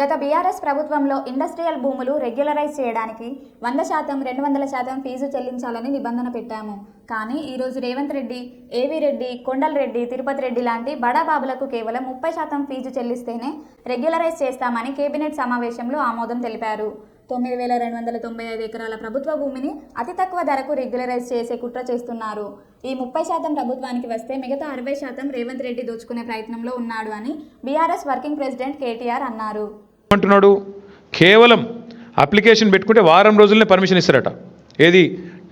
గత బీఆర్ఎస్ ప్రభుత్వంలో ఇండస్ట్రియల్ భూములు రెగ్యులరైజ్ చేయడానికి వంద శాతం రెండు వందల శాతం ఫీజు చెల్లించాలని నిబంధన పెట్టాము. కానీ ఈరోజు రేవంత్ రెడ్డి ఏవి రెడ్డి కొండల్ రెడ్డి తిరుపతి రెడ్డి లాంటి బడాబాబులకు కేవలం ముప్పై శాతం ఫీజు చెల్లిస్తేనే రెగ్యులరైజ్ చేస్తామని కేబినెట్ సమావేశంలో ఆమోదం తెలిపారు. తొమ్మిది వేల రెండు వందల తొంభై ఐదు ఎకరాల ప్రభుత్వ భూమిని అతి తక్కువ ధరకు రెగ్యులరైజ్ చేసే కుట్ర చేస్తున్నారు. ఈ ముప్పై శాతం ప్రభుత్వానికి వస్తే మిగతా అరవై శాతం రేవంత్ రెడ్డి దోచుకునే ప్రయత్నంలో ఉన్నాడు అని బీఆర్ఎస్ వర్కింగ్ ప్రెసిడెంట్ కేటీఆర్ అన్నారు. అంటున్నాడు కేవలం అప్లికేషన్ పెట్టుకుంటే వారం రోజులనే పర్మిషన్ ఇస్తారట. ఏది?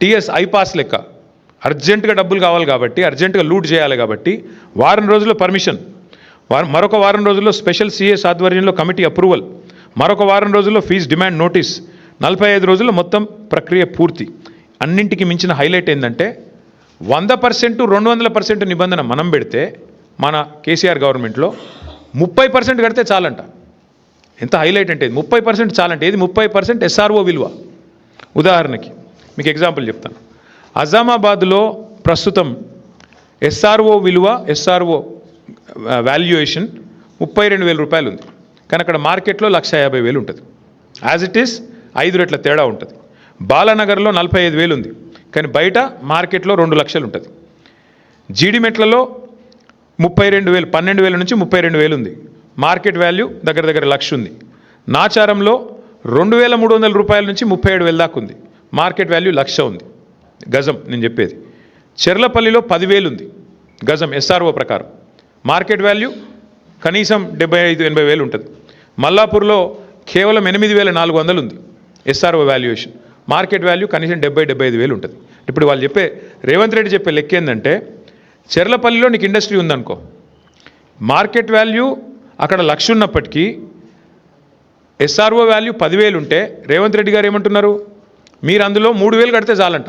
టీఎస్ ఐపాస్ లెక్క. అర్జెంటుగా డబ్బులు కావాలి కాబట్టి అర్జెంటుగా లూట్ చేయాలి కాబట్టి వారం రోజుల్లో పర్మిషన్. వారం మరొక వారం రోజుల్లో స్పెషల్ సిఎస్ ఆధ్వర్యంలో కమిటీ అప్రూవల్. మరొక వారం రోజుల్లో ఫీజు డిమాండ్ నోటీస్. నలభై ఐదు రోజుల్లో మొత్తం ప్రక్రియ పూర్తి. అన్నింటికి మించిన హైలైట్ ఏంటంటే వంద పర్సెంట్ రెండు వందల పర్సెంట్ నిబంధన మనం పెడితే మన కేసీఆర్ గవర్నమెంట్లో ముప్పై పర్సెంట్ కడితే చాలంట. ఎంత హైలైట్ అంటే ఇది? ముప్పై పర్సెంట్ చాలంటే ఇది ముప్పై పర్సెంట్ ఎస్ఆర్ఓ విలువ. ఉదాహరణకి మీకు ఎగ్జాంపుల్ చెప్తాను. అజామాబాద్లో ప్రస్తుతం ఎస్ఆర్ఓ విలువ ఎస్ఆర్ఓ వాల్యుయేషన్ ముప్పై రెండు వేల రూపాయలు ఉంది. కానీ అక్కడ మార్కెట్లో లక్ష యాభై వేలు ఉంటుంది. యాజ్ ఇట్ ఈస్ ఐదు రెట్ల తేడా ఉంటుంది. బాలానగర్లో నలభై ఐదు వేలు ఉంది. కానీ బయట మార్కెట్లో రెండు లక్షలు ఉంటుంది. జీడిమెట్లలో ముప్పై రెండు వేలు పన్నెండు వేల నుంచి ముప్పై రెండు వేలు ఉంది. మార్కెట్ వాల్యూ దగ్గర దగ్గర లక్ష ఉంది. నాచారంలో రెండు వేల మూడు వందల రూపాయల నుంచి ముప్పై ఏడు వేల దాకా ఉంది. మార్కెట్ వాల్యూ లక్ష ఉంది. గజం నేను చెప్పేది. చెర్లపల్లిలో పదివేలు ఉంది. గజం ఎస్ఆర్ఓ ప్రకారం. మార్కెట్ వాల్యూ కనీసం డెబ్బై ఐదు ఎనభై వేలు ఉంటుంది. మల్లాపూర్లో కేవలం ఎనిమిది వేల నాలుగు వందలు ఉంది ఎస్ఆర్ఓ వాల్యుయేషన్ మార్కెట్ వాల్యూ కనీసం డెబ్బై డెబ్బై ఐదు వేలు ఉంటుంది. ఇప్పుడు వాళ్ళు చెప్పే రేవంత్ రెడ్డి చెప్పే లెక్క ఏంటంటే చెర్లపల్లిలో నీకు ఇండస్ట్రీ ఉందనుకో మార్కెట్ వాల్యూ అక్కడ లక్ష ఉన్నప్పటికీ ఎస్ఆర్ఓ వాల్యూ పదివేలు ఉంటే రేవంత్ రెడ్డి గారు ఏమంటున్నారు? మీరు అందులో మూడు వేలు కడితే చాలంట.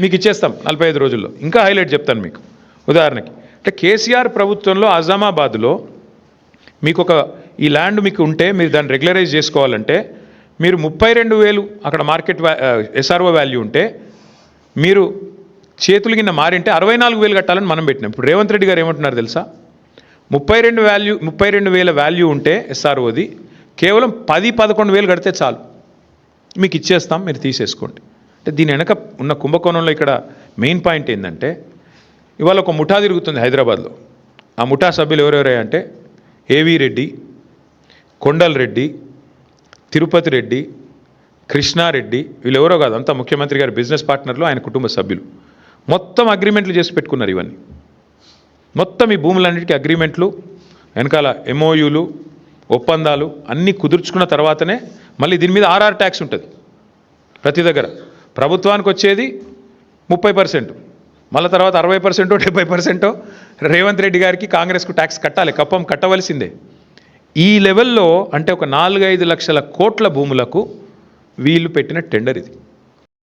మీకు ఇచ్చేస్తాం నలభై ఐదు రోజుల్లో. ఇంకా హైలైట్ చెప్తాను మీకు. ఉదాహరణకి అంటే కేసీఆర్ ప్రభుత్వంలో అజామాబాద్లో మీకు ఒక ఈ ల్యాండ్ మీకు ఉంటే మీరు దాన్ని రెగ్యులరైజ్ చేసుకోవాలంటే మీరు ముప్పై రెండు వేలు అక్కడ మార్కెట్ ఎస్ఆర్ఓ వాల్యూ ఉంటే మీరు చేతులు కింద మారింటే అరవై నాలుగు వేలు కట్టాలని మనం పెట్టినాం. ఇప్పుడు రేవంత్ రెడ్డి గారు ఏమంటున్నారు తెలుసా? ముప్పై రెండు వాల్యూ ముప్పై రెండు వేల వాల్యూ ఉంటే ఎస్ఆర్ఓది కేవలం పది పదకొండు వేలు కడితే చాలు. మీకు ఇచ్చేస్తాం మీరు తీసేసుకోండి. అంటే దీని వెనక ఉన్న కుంభకోణంలో ఇక్కడ మెయిన్ పాయింట్ ఏంటంటే ఇవాళ ఒక ముఠా తిరుగుతుంది హైదరాబాద్లో. ఆ ముఠా సభ్యులు ఎవరెవరే అంటే ఏవి రెడ్డి కొండల్ రెడ్డి తిరుపతి రెడ్డి కృష్ణారెడ్డి వీళ్ళెవరో కాదు అంతా ముఖ్యమంత్రి గారి బిజినెస్ పార్ట్నర్లు ఆయన కుటుంబ సభ్యులు. మొత్తం అగ్రిమెంట్లు చేసి పెట్టుకున్నారు ఇవన్నీ. మొత్తం ఈ భూములన్నిటికీ అగ్రిమెంట్లు వెనకాల ఎంఓయూలు ఒప్పందాలు అన్నీ కుదుర్చుకున్న తర్వాతనే మళ్ళీ దీని మీద ఆర్ఆర్ ట్యాక్స్ ఉంటుంది. ప్రతి దగ్గర ప్రభుత్వానికి వచ్చేది ముప్పై పర్సెంట్ మళ్ళీ తర్వాత అరవై పర్సెంటో డెబ్బై పర్సెంటో రేవంత్ రెడ్డి గారికి కాంగ్రెస్కు ట్యాక్స్ కట్టాలి కప్పం కట్టవలసిందే. ఈ లెవెల్లో అంటే ఒక నాలుగైదు లక్షల కోట్ల భూములకు వీళ్ళు పెట్టిన టెండర్ ఇది.